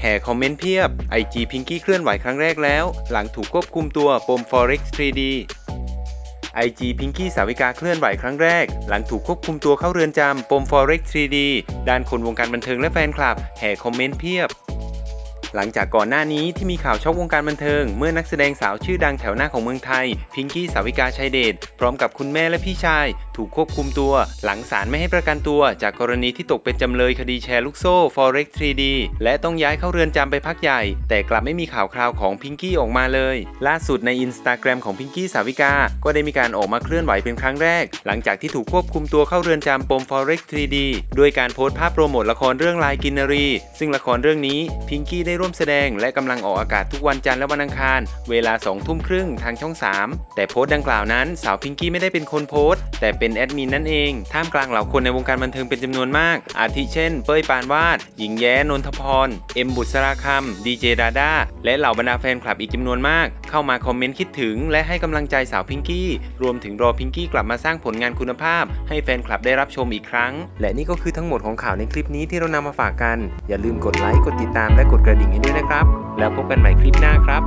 แห่คอมเมนต์เพียบ IG พิงกี้เคลื่อนไหวครั้งแรกแล้ว หลังถูกควบคุมตัวปม Forex 3D IG พิงกี้สาวิกาเคลื่อนไหวครั้งแรก หลังถูกควบคุมตัวเข้าเรือนจำปม Forex 3D ด้านคนวงการบันเทิงและแฟนคลับ แห่คอมเมนต์เพียบ หลังจากก่อนหน้านี้ที่มีข่าวช็อกวงการบันเทิง เมื่อนักแสดงสาวชื่อดังแถวหน้าของเมืองไทย พิงกี้สาวิกาชัยเดชพร้อมกับคุณแม่และพี่ชาย ถูกควบคุมตัว หลังศาลไม่ให้ประกันตัว จากกรณีที่ตกเป็นจำเลยคดีแชร์ลูกโซ่ Forex 3D และต้องย้ายเข้าเรือนจำไปพักใหญ่ แต่กลับไม่มีข่าวคราวของพิงกี้ออกมาเลย ล่าสุดในอินสตาแกรมของพิงกี้สาวิกา ก็ได้มีการออกมาเคลื่อนไหวเป็นครั้งแรก หลังจากที่ถูกควบคุมตัวเข้าเรือนจำปม Forex 3D ด้วยการโพสต์ภาพโปรโมทละครเรื่องลายกินนรี ซึ่งละครเรื่องนี้พิงกี้ได้ร่วมแสดงและกำลังออกอากาศทุกวันจันทร์และวันอังคาร เวลา2ทุ่มครึ่งทางช่อง 3 แต่โพสต์ดังกล่าวนั้น สาวพิงกี้ไม่ได้เป็นคนโพสต์ แต่เป็นแอดมินนั่นเอง ท่ามกลางเหล่าคนในวงการบันเทิงเป็นจำนวนมาก อาทิเช่น เป้ยปานวาด หญิงแย้นนทพร เอ็มบุษราคำดีเจดาด้าและเหล่าบรรดาแฟนคลับอีกจำนวนมาก เข้ามาคอมเมนต์คิดถึง และให้กำลังใจสาวพิงกี้รวมถึงรอพิงกี้กลับมาสร้างผลงานคุณภาพ ให้แฟนคลับได้รับชมอีกครั้ง และนี่ก็คือทั้งหมดของข่าวในคลิปนี้ที่เรานำมาฝากกัน อย่าลืมกดไลค์กดติดตามและกดกระดิ่งให้ด้วยนะครับ แล้วพบกันใหม่คลิปหน้าครับ